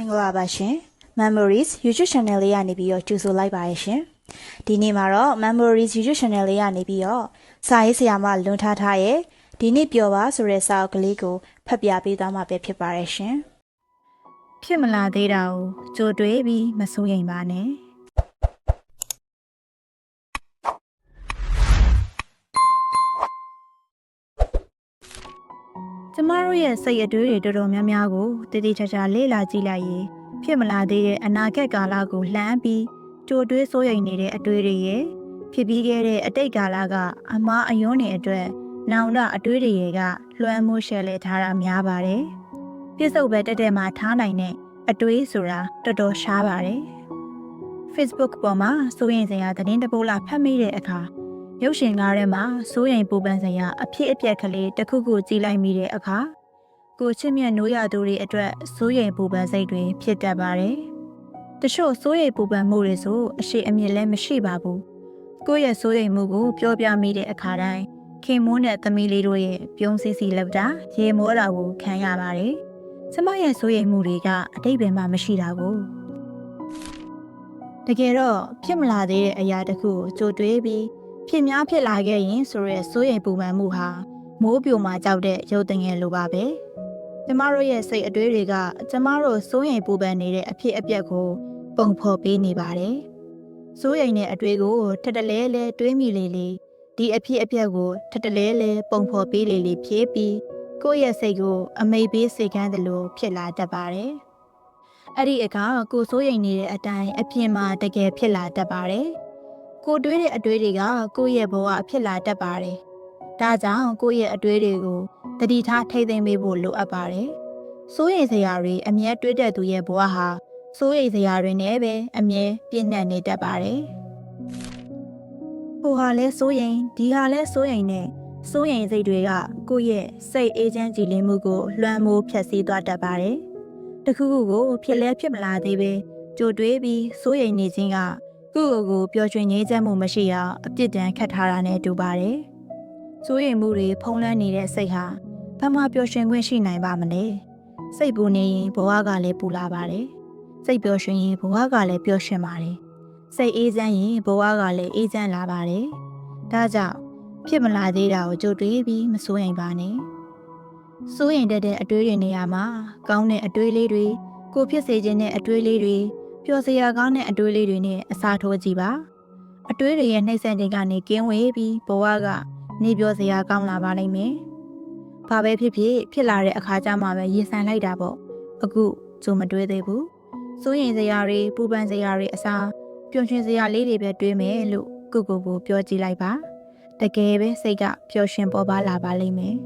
မင်္ဂလာပါရှင် Memories YouTube Channel လေးကနေပြီးတော့ကြိုဆိုလိုက်ပါရရှင်ဒီနေ့မှာတော့ Memories YouTube Channel လေးကနေပြီးတော့စာရေးဆရာမလွန်ထားထားရဲ့ဒီနေ့ပြောပါဆိုတဲ့စာအုပ်ကလေးကိုဖတ်ပြပေးသွားမှာပဲဖြစ်ပါရရှင်ဖြစ်မလာသေးတာကိုကြိုတွေးပြီးမစိုးရိမ်ပါနဲ့ ကျမတို့ရဲ့စိတ်အတွေးတွေတော်တော်များများကိုတည်တည်ချာချာလေ့လာကြည့်လိုက်ရင်ဖြစ်မလာသေးတဲ့အနာဂတ်ကာလကိုလှမ်းပြီးကြိုတွေးစိုးရိမ်နေတဲ့အတွေးတွေရဲ့ဖြစ်ပြီးခဲ့တဲ့အတိတ်ကာလကအမားအယွန်းတွေအတွက်နောင်တအတွေးတွေရဲ့ကလွှမ်းမိုးရှယ်လဲထားတာများပါတယ်ပြစ္ဆုတ်ပဲတက်တက်မှထားနိုင်တဲ့အတွေးဆိုတာတော်တော်ရှားပါတယ် Facebook ပေါ်မှာစိုးရိမ်စရာသတင်းတစ်ပုဒ်လာဖတ်မိတဲ့အခါ ရုပ်ရှင်ကားထဲမှာစိုးရိမ်ပူပန်စရာအဖြစ်အပျက်ကလေးတစ်ခုခုကြည့်လိုက်မိတဲ့အခါကိုချစ်မြတ်နိုးရသူတွေအတွက်စိုးရိမ်ပူပန်စိတ်တွေဖြစ်တတ်ပါတယ်။တချို့စိုးရိမ်ပူပန်မှုတွေဆိုအရှိအမြင့်လည်းမရှိပါဘူး။ကိုယ့်ရဲ့စိုးရိမ်မှုကိုပြောပြမိတဲ့အခါတိုင်းခင်မိုးနဲ့သမီးလေးတို့ရဲ့ပြုံးစည်းစီလောက်တာရေမောတာကိုခံရပါတယ်။ကျမရဲ့စိုးရိမ်မှုတွေကအတိတ်ဘယ်မှမရှိတာကိုတကယ်တော့ဖြစ်မလာသေးတဲ့အရာတစ်ခုကိုကြိုတွေးပြီး ဖြစ်များဖြစ်လာခဲ့ရင်ဆိုရဲစိုးရိမ်ပူပန်မှုဟာမိုးပြိုမှာကြောက်တဲ့ရုပ်တငယ်လိုပါပဲကျမတို့ရဲ့စိတ်အတွေးတွေကကျမတို့စိုးရိမ်ပူပန်နေတဲ့အဖြစ်အပျက်ကို ပုံဖော်ပေးနေပါတယ်စိုးရိမ်တဲ့အတွေးကိုထက်တလဲလဲတွေးမိလေလေဒီအဖြစ်အပျက်ကိုထက်တလဲလဲပုံဖော်ပေးလေလေဖြည့်ပြီးကိုယ့်ရဲ့စိတ်ကို အမိတ်ပေးစေကမ်းသလိုဖြစ်လာတတ်ပါတယ်အဲ့ဒီအခါကိုစိုးရိမ်နေတဲ့အတိုင်းအပြင်မှာတကယ်ဖြစ်လာတတ်ပါတယ်။ ကိုတွေးတဲ့အတွေးတွေကကိုယ့်ရဲ့ဘဝဖြစ်လာတတ်ပါတယ်။ဒါကြောင့်ကိုယ့်ရဲ့အတွေးတွေကိုတတိထားထိမ့်သိမ့်ပေးဖို့လိုအပ်ပါတယ်။စိုးရိမ်စရာတွေအမြဲတွေးတဲ့သူရဲ့ဘဝဟာစိုးရိမ်စရာတွေနဲ့ပဲအမြဲပြည့်နှက်နေတတ်ပါတယ်။ဟိုဟာလဲစိုးရိမ်ဒီဟာလဲစိုးရိမ်နဲ့စိုးရိမ်စိတ်တွေကကိုယ့်ရဲ့စိတ်အေးချမ်းကြည်လင်မှုကိုလွှမ်းမိုးဖျက်ဆီးသွားတတ်ပါတယ်။တခုခုကိုဖြစ်လဲဖြစ်မလာသေးပဲကြိုတွေးပြီးစိုးရိမ်နေခြင်းက ကိုယ့်ကိုယ်ကိုပျော်ရွှင်ငြိမ်းချမ်းမှုမရှိအောင်အပြစ်ဒဏ်ခတ်ထားတာနဲ့တူပါတယ်။စိုးရိမ်မှုတွေဖုံးလွှမ်းနေတဲ့စိတ်ဟာဘာမှပျော်ရွှင်ခွင့်ရှိနိုင်ပါမလဲ။စိတ်ပူနေရင်ဘဝကလည်းပူလာပါတယ်။စိတ်ပျော်ရွှင်ရင်ဘဝကလည်းပျော်ရွှင်ပါတယ်။စိတ်အေးချမ်းရင်ဘဝကလည်းအေးချမ်းလာပါတယ်။ဒါကြောင့်ဖြစ်မလာသေးတာကိုကြိုတွေးပြီးမစိုးရိမ်ပါနဲ့။စိုးရင်တက်တဲ့အတွေးတွေနေရာမှာကောင်းတဲ့အတွေးလေးတွေကိုဖြစ်စေခြင်းတဲ့အတွေးလေးတွေ ပျော်စရာကောင်းတဲ့အတွေးလေးတွေနဲ့အစားထိုးကြည့်ပါအတွေးတွေရဲ့နှိမ့်ဆက်ခြင်းကနေကင်းဝေးပြီးဘဝကနေပြောစရာကောင်းလာပါလိမ့်မယ်။ဘာပဲဖြစ်ဖြစ်ဖြစ်လာတဲ့အခါကျမှပဲရင်ဆိုင်လိုက်တာပေါ့အခုကြုံမတွေးသေးဘူးစိုးရင်စရာတွေပူပန်စရာတွေအစားပျော်ရွှင်စရာလေးတွေပဲတွေးမယ်လို့ကိုကိုကိုပြောကြည့်လိုက်ပါတကယ်ပဲစိတ်ကပျော်ရွှင်ပေါ်ပါလာပါလိမ့်မယ်